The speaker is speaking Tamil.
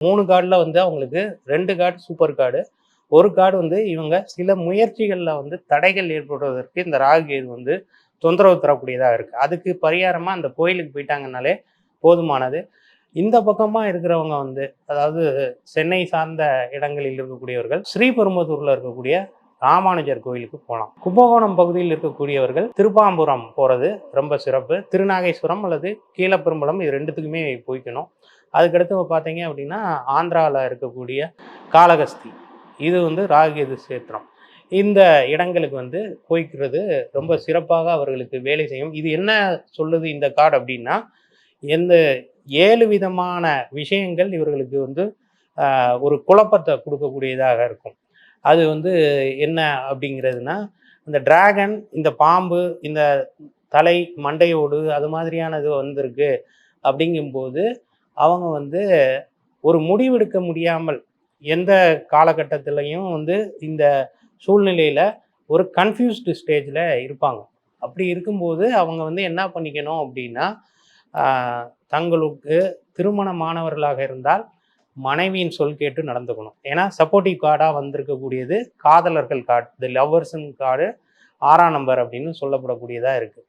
மூணு கார்டில் வந்து அவங்களுக்கு ரெண்டு கார்டு சூப்பர் கார்டு ஒரு கார்டு வந்து இவங்க சில முயற்சிகளில் வந்து தடைகள் ஏற்படுவதற்கு இந்த ராகுகேது வந்து தொந்தரவு தரக்கூடியதாக இருக்குது அதுக்கு பரிகாரமாக அந்த கோயிலுக்கு போயிட்டாங்கனாலே போதுமானது. இந்த பக்கமாக இருக்கிறவங்க வந்து அதாவது சென்னை சார்ந்த இடங்களில் இருக்கக்கூடியவர்கள் ஸ்ரீபெரும்புதூரில் இருக்கக்கூடிய ராமானுஜர் கோயிலுக்கு போகலாம் கும்பகோணம் பகுதியில் இருக்கக்கூடியவர்கள் திருப்பாம்புரம் போகிறது ரொம்ப சிறப்பு. திருநாகேஸ்வரம் அல்லது கீழப்பெரும்பலம் இது ரெண்டுத்துக்குமே போய்க்கணும். அதுக்கடுத்து பார்த்தீங்க அப்படின்னா ஆந்திராவில் இருக்கக்கூடிய காளகஸ்தி இது வந்து ராகேது சேத்திரம் இந்த இடங்களுக்கு வந்து போய்க்கிறது ரொம்ப சிறப்பாக அவர்களுக்கு வேலை செய்யும். இது என்ன சொல்லுது இந்த கார்டு அப்படின்னா எந்த ஏழு விதமான விஷயங்கள் இவர்களுக்கு வந்து ஒரு குழப்பத்தை கொடுக்கக்கூடியதாக இருக்கும். அது வந்து என்ன அப்படிங்கிறதுனா இந்த டிராகன் இந்த பாம்பு இந்த தலை மண்டையோடு அது மாதிரியானது வந்திருக்கு. அப்படிங்கும்போது அவங்க வந்து ஒரு முடிவெடுக்க முடியாமல் எந்த காலகட்டத்திலையும் வந்து இந்த சூழ்நிலையில் ஒரு கன்ஃபியூஸ்டு ஸ்டேஜில் இருப்பாங்க. அப்படி இருக்கும்போது அவங்க வந்து என்ன பண்ணிக்கணும் அப்படின்னா தங்களுக்கு திருமணமானவர்களாக இருந்தால் மனைவியின் சொல் கேட்டு நடந்துக்கணும். ஏன்னா சப்போர்ட்டிவ் கார்டாக வந்திருக்கக்கூடியது காதலர்கள் கார்டு தி லவ்வர்ஸுன் கார்டு ஆறாம் நம்பர் அப்படின்னு சொல்லப்படக்கூடியதாக இருக்குது